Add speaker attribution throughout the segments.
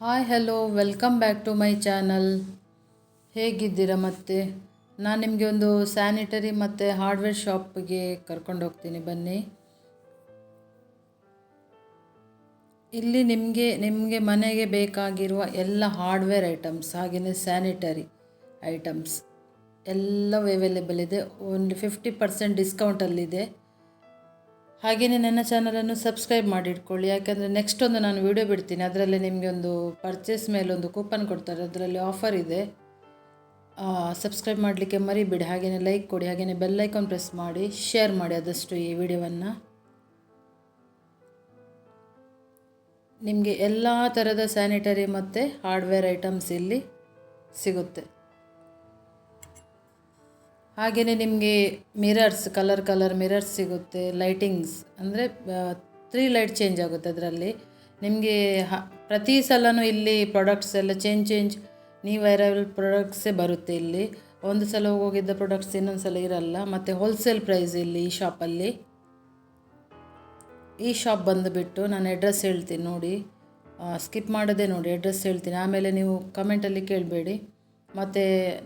Speaker 1: Hi, hello, welcome back to my channel. ಹೇಗಿದ್ದೀರಾ ಮತ್ತೆ? ನಾನು ನಿಮಗೆ ಒಂದು ಸ್ಯಾನಿಟರಿ ಮತ್ತು ಹಾರ್ಡ್ವೇರ್ ಶಾಪ್ಗೆ ಕರ್ಕೊಂಡು ಹೋಗ್ತೀನಿ, ಬನ್ನಿ. ಇಲ್ಲಿ ನಿಮಗೆ ನಿಮಗೆ ಮನೆಗೆ ಬೇಕಾಗಿರುವ ಎಲ್ಲ ಹಾರ್ಡ್ವೇರ್ ಐಟಮ್ಸ್ ಹಾಗೆಯೇ ಸ್ಯಾನಿಟರಿ ಐಟಮ್ಸ್, ಎಲ್ಲವೂ ಅವೈಲೇಬಲ್ ಇದೆ. ಒಂದು ಫಿಫ್ಟಿ ಪರ್ಸೆಂಟ್ ಡಿಸ್ಕೌಂಟಲ್ಲಿದೆ ಹಾಗೆಯೇ ನನ್ನ ಚಾನಲನ್ನು ಸಬ್ಸ್ಕ್ರೈಬ್ ಮಾಡಿ ಇಟ್ಕೊಳ್ಳಿ ಯಾಕೆಂದರೆ ನೆಕ್ಸ್ಟ್ ಒಂದು ನಾನು ವೀಡಿಯೋ ಬಿಡ್ತೀನಿ. ಅದರಲ್ಲಿ ನಿಮಗೆ ಒಂದು ಪರ್ಚೇಸ್ ಮೇಲೆ ಒಂದು ಕೂಪನ್ ಕೊಡ್ತಾರೆ. ಅದರಲ್ಲಿ ಆಫರ್ ಇದೆ. ಸಬ್ಸ್ಕ್ರೈಬ್ ಮಾಡಲಿಕ್ಕೆ ಮರಿಬಿಡಿ. ಹಾಗೆಯೇ ಲೈಕ್ ಕೊಡಿ. ಹಾಗೆಯೇ ಬೆಲ್ ಐಕಾನ್ ಪ್ರೆಸ್ ಮಾಡಿ ಶೇರ್ ಮಾಡಿ ಆದಷ್ಟು ಈ ವಿಡಿಯೋವನ್ನು ನಿಮಗೆ ಎಲ್ಲ ಥರದ ಸ್ಯಾನಿಟರಿ ಮತ್ತು ಹಾರ್ಡ್ವೇರ್ ಐಟಮ್ಸ್ ಇಲ್ಲಿ ಸಿಗುತ್ತೆ. ಹಾಗೆಯೇ ನಿಮಗೆ ಮಿರರ್ಸ್ ಕಲರ್ ಕಲರ್ ಮಿರರ್ಸ್ ಸಿಗುತ್ತೆ ಲೈಟಿಂಗ್ಸ್ ಅಂದರೆ ತ್ರೀ ಲೈಟ್ ಚೇಂಜ್ ಆಗುತ್ತೆ ಅದರಲ್ಲಿ. ನಿಮಗೆ ಹ, ಪ್ರತಿ ಸಲನೂ ಇಲ್ಲಿ ಪ್ರಾಡಕ್ಟ್ಸ್ ಎಲ್ಲ ಚೇಂಜ್ ಚೇಂಜ್ ನೀವು ಅರೈವಲ್ ಪ್ರಾಡಕ್ಟ್ಸೇ ಬರುತ್ತೆ ಇಲ್ಲಿ. ಒಂದು ಸಲ ಹೋಗಿದ್ದ ಪ್ರಾಡಕ್ಟ್ಸ್ ಇನ್ನೊಂದು ಸಲ ಇರಲ್ಲ. ಮತ್ತು ಹೋಲ್ಸೇಲ್ ಪ್ರೈಸ್ ಇಲ್ಲಿ ಈ ಶಾಪಲ್ಲಿ ಈ ಶಾಪ್ ಬಂದುಬಿಟ್ಟು ನಾನು ಅಡ್ರೆಸ್ ಹೇಳ್ತೀನಿ ನೋಡಿ. ಸ್ಕಿಪ್ ಮಾಡೋದೇ ನೋಡಿ ಅಡ್ರೆಸ್ ಹೇಳ್ತೀನಿ. ಆಮೇಲೆ ನೀವು ಕಮೆಂಟಲ್ಲಿ ಕೇಳಬೇಡಿ. ಮತ್ತು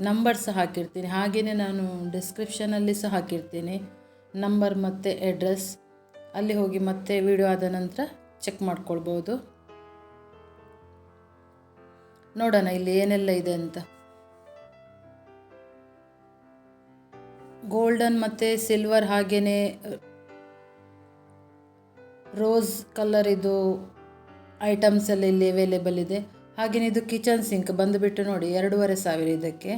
Speaker 1: ನಂಬರ್ ಸಹ ಹಾಕಿರ್ತೀನಿ. ಹಾಗೆಯೇ ನಾನು ಡಿಸ್ಕ್ರಿಪ್ಷನಲ್ಲಿ ಸಹ ಹಾಕಿರ್ತೀನಿ. ನಂಬರ್ ಮತ್ತು ಅಡ್ರೆಸ್ ಅಲ್ಲಿ ಹೋಗಿ ಮತ್ತೆ ವಿಡಿಯೋ ಆದ ನಂತರ ಚೆಕ್ ಮಾಡ್ಕೊಳ್ಬೋದು. ನೋಡೋಣ ಇಲ್ಲಿ ಏನೆಲ್ಲ ಇದೆ ಅಂತ. ಗೋಲ್ಡನ್ ಮತ್ತು ಸಿಲ್ವರ್ ಹಾಗೆಯೇ ರೋಸ್ ಕಲರ್ ಇದು ಐಟಮ್ಸ್ ಎಲ್ಲ ಇಲ್ಲಿ ಅವೈಲೇಬಲ್ ಇದೆ. ಹಾಗೆಯೇ ಇದು ಕಿಚನ್ ಸಿಂಕ್ ಬಂದುಬಿಟ್ಟು ನೋಡಿ, ಎರಡೂವರೆ ಸಾವಿರ ಇದಕ್ಕೆ.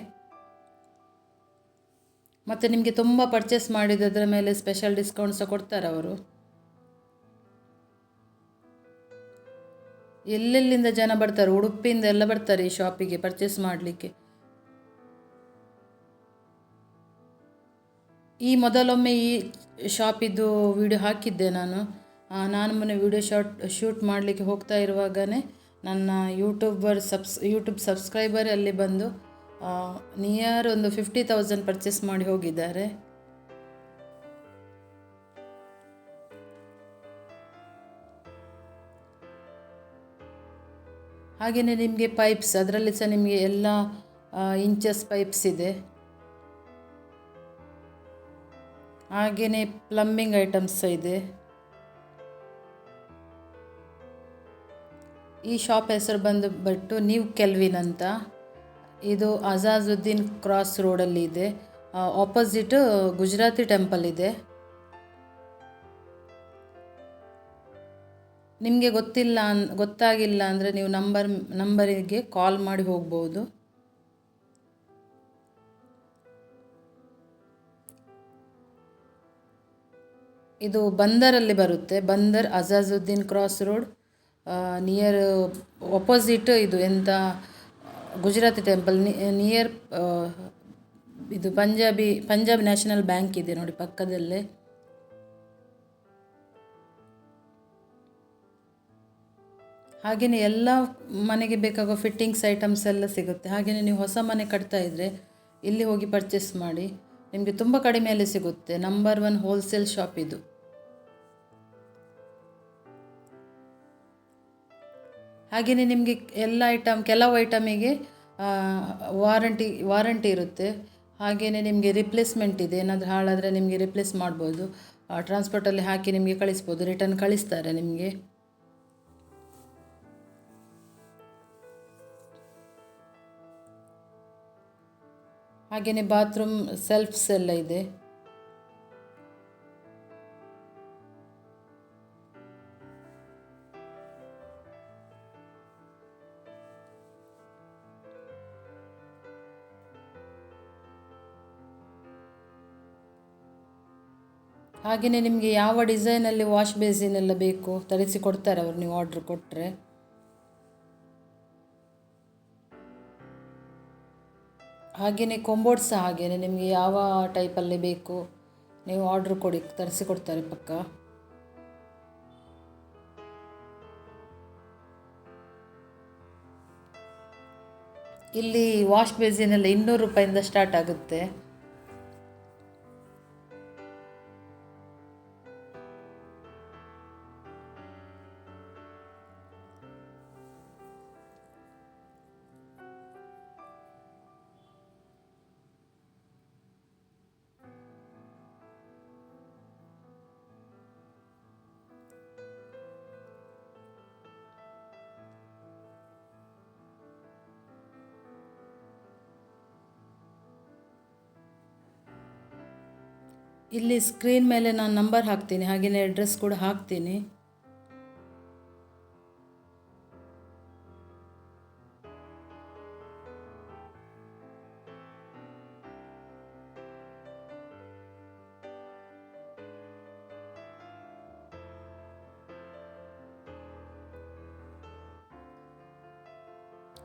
Speaker 1: ಮತ್ತು ನಿಮಗೆ ತುಂಬ ಪರ್ಚೇಸ್ ಮಾಡಿದ್ದರ ಮೇಲೆ ಸ್ಪೆಷಲ್ ಡಿಸ್ಕೌಂಟ್ ಕೊಡ್ತಾರೆ ಅವರು. ಎಲ್ಲೆಲ್ಲಿಂದ ಜನ ಬರ್ತಾರೆ, ಉಡುಪಿಯಿಂದ ಎಲ್ಲ ಬರ್ತಾರೆ ಈ ಶಾಪಿಗೆ ಪರ್ಚೇಸ್ ಮಾಡಲಿಕ್ಕೆ. ಈ ಮೊದಲೊಮ್ಮೆ ಈ ಶಾಪಿದ್ದು ವಿಡಿಯೋ ಹಾಕಿದ್ದೆ ನಾನು. ನಾನು ಮೊನ್ನೆ ವಿಡಿಯೋ ಶಾಟ್ ಶೂಟ್ ಮಾಡಲಿಕ್ಕೆ ಹೋಗ್ತಾ ಇರುವಾಗಲೇ ನನ್ನ ಯೂಟ್ಯೂಬರ್ ಸಬ್ಸ್, ಯೂಟ್ಯೂಬ್ ಸಬ್ಸ್ಕ್ರೈಬರ್ ಅಲ್ಲಿ ಬಂದು ನಿಯರ್ ಒಂದು ಫಿಫ್ಟಿ ತೌಸಂಡ್ ಪರ್ಚೇಸ್ ಮಾಡಿ ಹೋಗಿದ್ದಾರೆ. ಹಾಗೆಯೇ ನಿಮಗೆ ಪೈಪ್ಸ್ ಅದರಲ್ಲಿ ಸಹ ನಿಮಗೆ ಎಲ್ಲ ಇಂಚಸ್ ಪೈಪ್ಸ್ ಇದೆ. ಹಾಗೆಯೇ ಪ್ಲಂಬಿಂಗ್ ಐಟಮ್ಸ್ ಇದೆ. ಈ ಶಾಪ್ ಹೆಸರು ಬಂದು ಬಿಟ್ಟು ನ್ಯೂ ಕೆಲ್ವಿನ್ ಅಂತ. ಇದು ಅಜಾಜುದ್ದೀನ್ ಕ್ರಾಸ್ ರೋಡಲ್ಲಿ ಇದೆ. ಆಪೋಸಿಟ್ ಗುಜರಾತಿ ಟೆಂಪಲ್ ಇದೆ. ನಿಮಗೆ ಗೊತ್ತಿಲ್ಲ ಅನ್, ಗೊತ್ತಾಗಿಲ್ಲ ಅಂದರೆ ನೀವು ನಂಬರ್ ನಂಬರಿಗೆ ಕಾಲ್ ಮಾಡಿ ಹೋಗ್ಬೋದು. ಇದು ಬಂದರಲ್ಲಿ ಬರುತ್ತೆ. Bunder Azizuddin cross road near opposite ಇದು ಎಂಥ ಗುಜರಾತಿ ಟೆಂಪಲ್ ನಿಯರ್ ಇದು ಪಂಜಾಬಿ ಪಂಜಾಬ್ ನ್ಯಾಷನಲ್ ಬ್ಯಾಂಕ್ ಇದೆ ನೋಡಿ ಪಕ್ಕದಲ್ಲೇ. ಹಾಗೆಯೇ ಎಲ್ಲ ಮನೆಗೆ ಬೇಕಾಗೋ ಫಿಟ್ಟಿಂಗ್ಸ್ ಐಟಮ್ಸ್ ಎಲ್ಲ ಸಿಗುತ್ತೆ. ಹಾಗೆಯೇ ನೀವು ಹೊಸ ಮನೆ ಕಟ್ತಾ ಇದ್ದರೆ ಇಲ್ಲಿ ಹೋಗಿ ಪರ್ಚೇಸ್ ಮಾಡಿ, ನಿಮಗೆ ತುಂಬ ಕಡಿಮೆಯಲ್ಲಿ ಸಿಗುತ್ತೆ. ನಂಬರ್ ಒನ್ ಹೋಲ್ಸೇಲ್ ಶಾಪ್ ಇದು. ಹಾಗೆಯೇ ನಿಮಗೆ ಎಲ್ಲ ಐಟಮ್ ಕೆಲವು ಐಟಮಿಗೆ ವಾರಂಟಿ ವಾರಂಟಿ ಇರುತ್ತೆ. ಹಾಗೆಯೇ ನಿಮಗೆ ರಿಪ್ಲೇಸ್ಮೆಂಟ್ ಇದೆ. ಏನಾದರೂ ಹಾಳಾದರೆ ನಿಮಗೆ ರಿಪ್ಲೇಸ್ ಮಾಡ್ಬೋದು. ಟ್ರಾನ್ಸ್ಪೋರ್ಟಲ್ಲಿ ಹಾಕಿ ನಿಮಗೆ ಕಳಿಸ್ಬೋದು. ರಿಟರ್ನ್ ಕಳಿಸ್ತಾರೆ ನಿಮಗೆ. ಹಾಗೆಯೇ ಬಾತ್ರೂಮ್ ಸೆಲ್ಫ್ಸ್ ಎಲ್ಲ ಇದೆ. ಹಾಗೆಯೇ ನಿಮಗೆ ಯಾವ ಡಿಸೈನಲ್ಲಿ ವಾಶ್ ಬೇಸಿನ್ ಎಲ್ಲ ಬೇಕು? ತರಿಸಿ ಕೊಡ್ತಾರೆ ಅವರು ನೀವು ಆರ್ಡ್ರ್ ಕೊಟ್ಟರೆ ಹಾಗೆಯೇ ಕೊಂಬೋಡ್ ಸಹ ಹಾಗೆಯೇ ನಿಮಗೆ ಯಾವ ಟೈಪಲ್ಲಿ ಬೇಕು? ನೀವು ಆರ್ಡ್ರ್ ಕೊಡಿ, ತರಿಸಿ ಕೊಡ್ತಾರೆ ಪಕ್ಕ. ಇಲ್ಲಿ ವಾಶ್ ಬೇಸಿನೆಲ್ಲ ಇನ್ನೂರು ರೂಪಾಯಿಂದ ಸ್ಟಾರ್ಟ್ ಆಗುತ್ತೆ. ಇಲ್ಲಿ ಸ್ಕ್ರೀನ್ ಮೇಲೆ ನಾನು ನಂಬರ್ ಹಾಕ್ತೀನಿ ಹಾಗೆಯೇ ಅಡ್ರೆಸ್ ಕೂಡ ಹಾಕ್ತೀನಿ.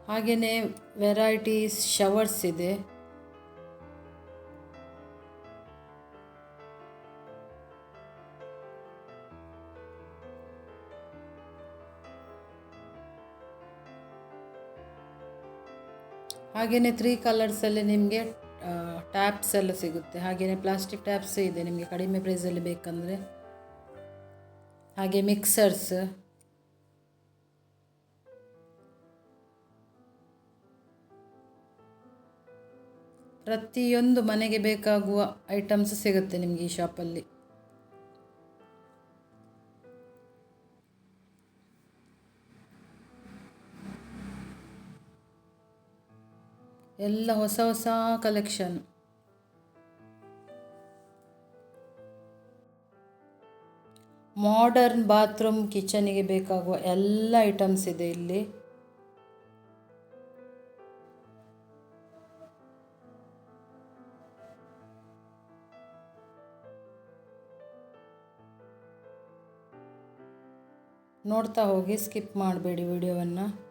Speaker 1: ಹಾಗೆಯೇ ವೆರೈಟೀಸ್ ಶವರ್ಸ್ ಇದೆ. ಹಾಗೆಯೇ ತ್ರೀ ಕಲರ್ಸಲ್ಲಿ ನಿಮಗೆ ಟ್ಯಾಪ್ಸ್ ಎಲ್ಲ ಸಿಗುತ್ತೆ. ಹಾಗೆಯೇ ಪ್ಲಾಸ್ಟಿಕ್ ಟ್ಯಾಪ್ಸ್ ಇದೆ ನಿಮಗೆ ಕಡಿಮೆ ಪ್ರೈಸಲ್ಲಿ ಬೇಕಂದರೆ. ಹಾಗೆ ಮಿಕ್ಸರ್ಸ್ ಪ್ರತಿಯೊಂದು ಮನೆಗೆ ಬೇಕಾಗುವ ಐಟಮ್ಸ್ ಸಿಗುತ್ತೆ ನಿಮಗೆ ಈ ಶಾಪಲ್ಲಿ ಎಲ್ಲ ಹೊಸ ಹೊಸ ಕಲೆಕ್ಷನ್ ಮಾಡರ್ನ್ ಬಾತ್ರೂಮ್ ಕಿಚನಿಗೆ ಬೇಕಾಗುವ ಎಲ್ಲ ಐಟಮ್ಸ್ ಇದೆ ಇಲ್ಲಿ. ನೋಡ್ತಾ ಹೋಗಿ ಸ್ಕಿಪ್ ಮಾಡಬೇಡಿ ವಿಡಿಯೋವನ್ನು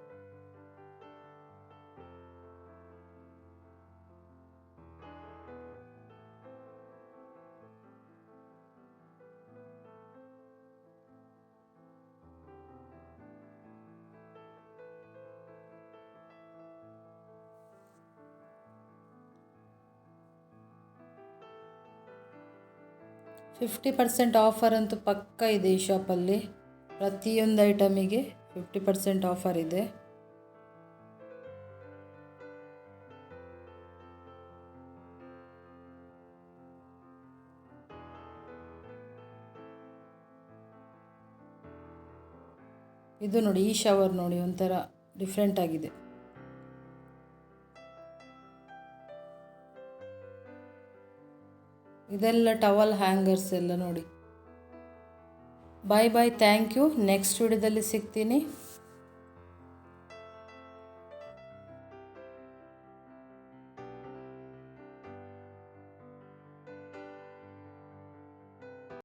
Speaker 1: ಫಿಫ್ಟಿ ಪರ್ಸೆಂಟ್ ಆಫರ್ ಅಂತೂ ಪಕ್ಕ ಇದೆ ಈ ಶಾಪಲ್ಲಿ. ಪ್ರತಿಯೊಂದು ಐಟಮಿಗೆ ಫಿಫ್ಟಿ ಪರ್ಸೆಂಟ್ ಆಫರ್ ಇದೆ. ಇದು ನೋಡಿ ಈ ಶವರ್ ನೋಡಿ ಒಂಥರ ಡಿಫ್ರೆಂಟ್ ಆಗಿದೆ. ಇದೆಲ್ಲ ಟವಲ್ ಹ್ಯಾಂಗರ್ಸ್ ಎಲ್ಲ ನೋಡಿ. Bye bye thank you next ವಿಡಿಯೋದಲ್ಲಿ ಸಿಗ್ತೀನಿ.